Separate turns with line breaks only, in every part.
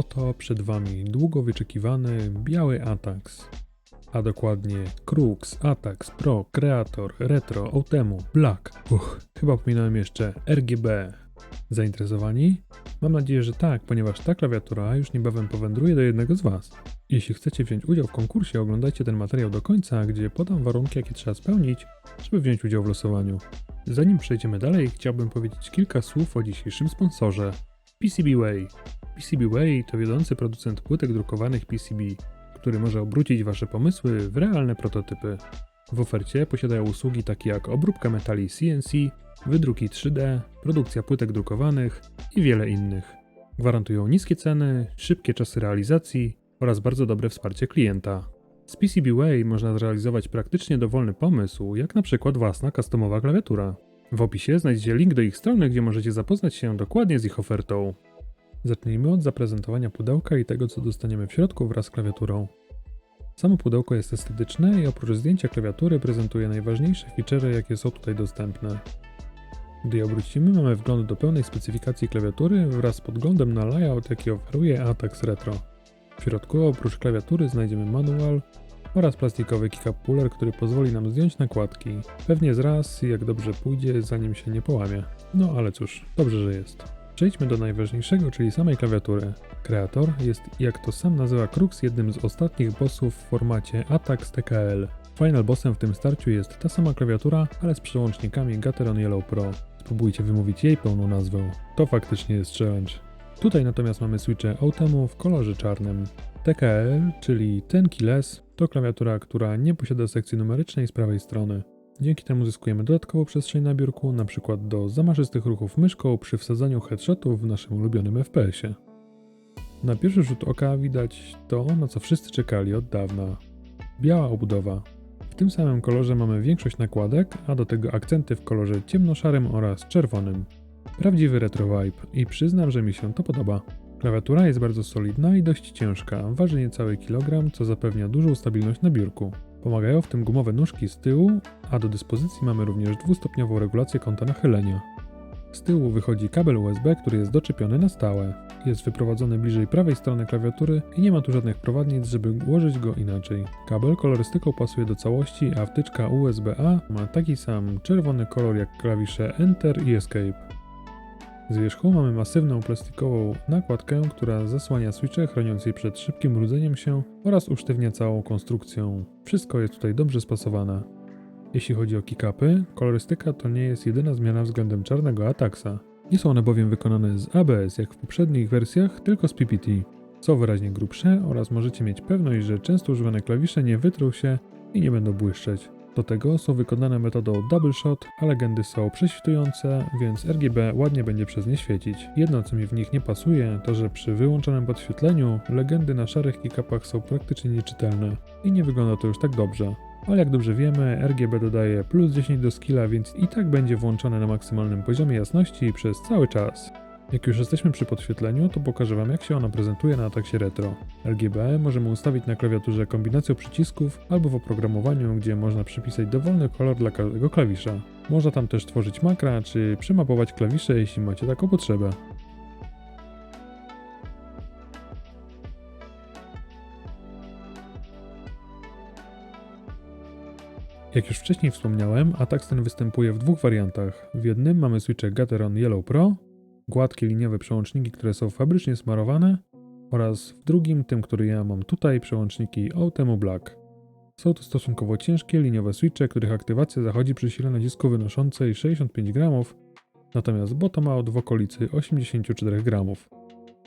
Oto przed Wami długo wyczekiwany biały Atax. A dokładnie Crux, Atax, Pro, Creator, Retro, Outemu, Black. Uch, chyba pominąłem jeszcze RGB. Zainteresowani? Mam nadzieję, że tak, ponieważ ta klawiatura już niebawem powędruje do jednego z Was. Jeśli chcecie wziąć udział w konkursie, oglądajcie ten materiał do końca, gdzie podam warunki, jakie trzeba spełnić, żeby wziąć udział w losowaniu. Zanim przejdziemy dalej, chciałbym powiedzieć kilka słów o dzisiejszym sponsorze. PCBWay. PCBWay to wiodący producent płytek drukowanych PCB, który może obrócić Wasze pomysły w realne prototypy. W ofercie posiadają usługi takie jak obróbka metali CNC, wydruki 3D, produkcja płytek drukowanych i wiele innych. Gwarantują niskie ceny, szybkie czasy realizacji oraz bardzo dobre wsparcie klienta. Z PCBWay można zrealizować praktycznie dowolny pomysł, jak na przykład własna customowa klawiatura. W opisie znajdziecie link do ich strony, gdzie możecie zapoznać się dokładnie z ich ofertą. Zacznijmy od zaprezentowania pudełka i tego, co dostaniemy w środku wraz z klawiaturą. Samo pudełko jest estetyczne i oprócz zdjęcia klawiatury prezentuje najważniejsze feature'y, jakie są tutaj dostępne. Gdy je obrócimy, mamy wgląd do pełnej specyfikacji klawiatury wraz z podglądem na layout, jaki oferuje Atax Retro. W środku oprócz klawiatury znajdziemy manual oraz plastikowy keycap puller, który pozwoli nam zdjąć nakładki. Pewnie z raz, jak dobrze pójdzie, zanim się nie połamie. No ale cóż, dobrze, że jest. Przejdźmy do najważniejszego, czyli samej klawiatury. Kreator jest, jak to sam nazywa Crux, jednym z ostatnich bossów w formacie Atax TKL. Final bossem w tym starciu jest ta sama klawiatura, ale z przełącznikami Gateron Yellow Pro. Spróbujcie wymówić jej pełną nazwę. To faktycznie jest challenge. Tutaj natomiast mamy switche Outemu w kolorze czarnym. TKL, czyli Tenki Less, to klawiatura, która nie posiada sekcji numerycznej z prawej strony. Dzięki temu zyskujemy dodatkową przestrzeń na biurku, np. do zamaszystych ruchów myszką przy wsadzaniu headshotów w naszym ulubionym FPS-ie. Na pierwszy rzut oka widać to, na co wszyscy czekali od dawna. Biała obudowa. W tym samym kolorze mamy większość nakładek, a do tego akcenty w kolorze ciemnoszarym oraz czerwonym. Prawdziwy retro vibe i przyznam, że mi się to podoba. Klawiatura jest bardzo solidna i dość ciężka, waży niecały kilogram, co zapewnia dużą stabilność na biurku. Pomagają w tym gumowe nóżki z tyłu, a do dyspozycji mamy również dwustopniową regulację kąta nachylenia. Z tyłu wychodzi kabel USB, który jest doczepiony na stałe. Jest wyprowadzony bliżej prawej strony klawiatury i nie ma tu żadnych prowadnic, żeby ułożyć go inaczej. Kabel kolorystyką pasuje do całości, a wtyczka USB-A ma taki sam czerwony kolor jak klawisze Enter i Escape. Z wierzchu mamy masywną plastikową nakładkę, która zasłania switche, chroniąc je przed szybkim brudzeniem się oraz usztywnia całą konstrukcją. Wszystko jest tutaj dobrze spasowane. Jeśli chodzi o kickupy, kolorystyka to nie jest jedyna zmiana względem czarnego Ataxa. Nie są one bowiem wykonane z ABS jak w poprzednich wersjach, tylko z PPT. Są wyraźnie grubsze oraz możecie mieć pewność, że często używane klawisze nie wytrą się i nie będą błyszczeć. Do tego są wykonane metodą double shot, a legendy są prześwitujące, więc RGB ładnie będzie przez nie świecić. Jedno co mi w nich nie pasuje, to że przy wyłączonym podświetleniu legendy na szarych kickupach są praktycznie nieczytelne i nie wygląda to już tak dobrze. Ale jak dobrze wiemy, RGB dodaje plus 10 do skilla, więc i tak będzie włączone na maksymalnym poziomie jasności przez cały czas. Jak już jesteśmy przy podświetleniu, to pokażę Wam jak się ona prezentuje na Ataxie Retro. RGB możemy ustawić na klawiaturze kombinacją przycisków albo w oprogramowaniu, gdzie można przypisać dowolny kolor dla każdego klawisza. Można tam też tworzyć makra, czy przemapować klawisze, jeśli macie taką potrzebę. Jak już wcześniej wspomniałem, Atax ten występuje w dwóch wariantach. W jednym mamy switche Gateron Yellow Pro, gładkie liniowe przełączniki, które są fabrycznie smarowane oraz w drugim, tym, który ja mam tutaj, przełączniki Outemu Black. Są to stosunkowo ciężkie liniowe switche, których aktywacja zachodzi przy sile nacisku wynoszącej 65 gramów, natomiast bottom out w okolicy 84 gramów.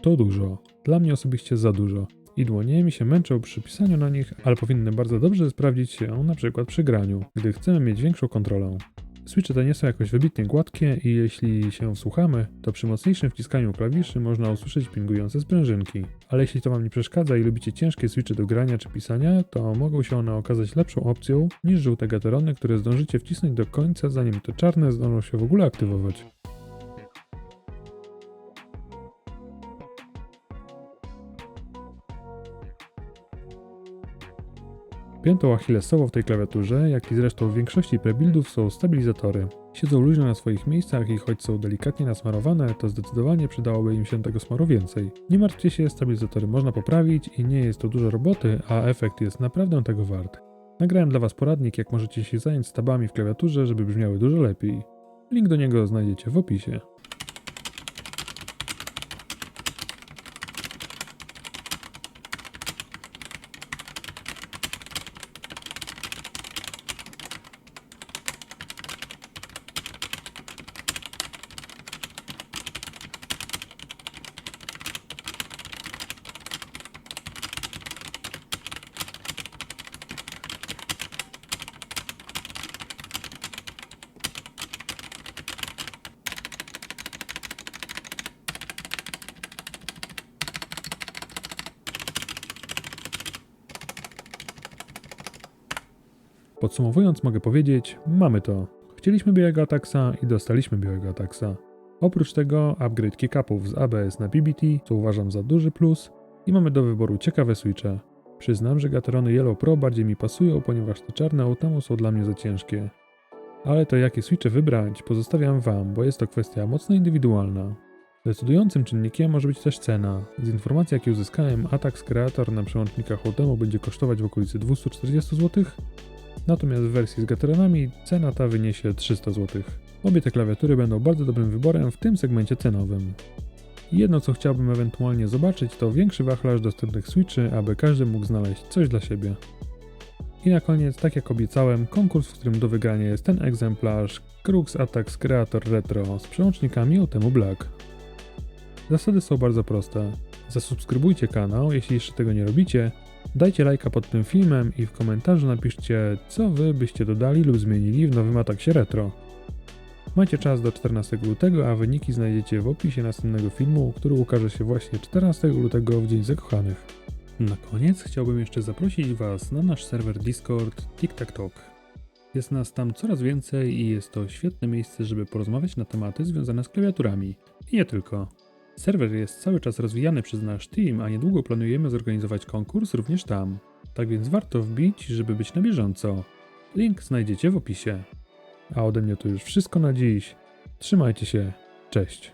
To dużo. Dla mnie osobiście za dużo. I dłonie mi się męczą przy pisaniu na nich, ale powinny bardzo dobrze sprawdzić się na przykład przy graniu, gdy chcemy mieć większą kontrolę. Switche te nie są jakoś wybitnie gładkie i jeśli się wsłuchamy, to przy mocniejszym wciskaniu klawiszy można usłyszeć pingujące sprężynki. Ale jeśli to Wam nie przeszkadza i lubicie ciężkie switche do grania czy pisania, to mogą się one okazać lepszą opcją niż żółte gaterony, które zdążycie wcisnąć do końca, zanim te czarne zdążą się w ogóle aktywować. Piątą achillesową w tej klawiaturze, jak i zresztą w większości prebuildów są stabilizatory. Siedzą luźno na swoich miejscach i choć są delikatnie nasmarowane, to zdecydowanie przydałoby im się tego smaru więcej. Nie martwcie się, stabilizatory można poprawić i nie jest to dużo roboty, a efekt jest naprawdę tego wart. Nagrałem dla Was poradnik, jak możecie się zająć stabami w klawiaturze, żeby brzmiały dużo lepiej. Link do niego znajdziecie w opisie. Podsumowując, mogę powiedzieć, mamy to. Chcieliśmy białego Ataxa i dostaliśmy białego Ataxa. Oprócz tego upgrade kick-upów z ABS na BBT, co uważam za duży plus, i mamy do wyboru ciekawe switche. Przyznam, że Gaterony Yellow Pro bardziej mi pasują, ponieważ te czarne Autemu są dla mnie za ciężkie. Ale to jakie switche wybrać, pozostawiam Wam, bo jest to kwestia mocno indywidualna. Decydującym czynnikiem może być też cena. Z informacji jakie uzyskałem, Atax Creator na przełącznikach Autemu będzie kosztować w okolicy 240 zł, Natomiast w wersji z gateronami cena ta wyniesie 300 zł. Obie te klawiatury będą bardzo dobrym wyborem w tym segmencie cenowym. Jedno co chciałbym ewentualnie zobaczyć to większy wachlarz dostępnych switchy, aby każdy mógł znaleźć coś dla siebie. I na koniec, tak jak obiecałem, konkurs, w którym do wygrania jest ten egzemplarz Crux Attacks Creator Retro z przełącznikami Otemu Black. Zasady są bardzo proste. Zasubskrybujcie kanał, jeśli jeszcze tego nie robicie, Dajcie lajka pod tym filmem i w komentarzu napiszcie, co wy byście dodali lub zmienili w nowym Ataksie Retro. Macie czas do 14 lutego, a wyniki znajdziecie w opisie następnego filmu, który ukaże się właśnie 14 lutego w Dzień Zakochanych. Na koniec chciałbym jeszcze zaprosić Was na nasz serwer Discord TikTok. Jest nas tam coraz więcej i jest to świetne miejsce, żeby porozmawiać na tematy związane z klawiaturami. I nie tylko. Serwer jest cały czas rozwijany przez nasz team, a niedługo planujemy zorganizować konkurs również tam. Tak więc warto wbić, żeby być na bieżąco. Link znajdziecie w opisie. A ode mnie to już wszystko na dziś. Trzymajcie się. Cześć.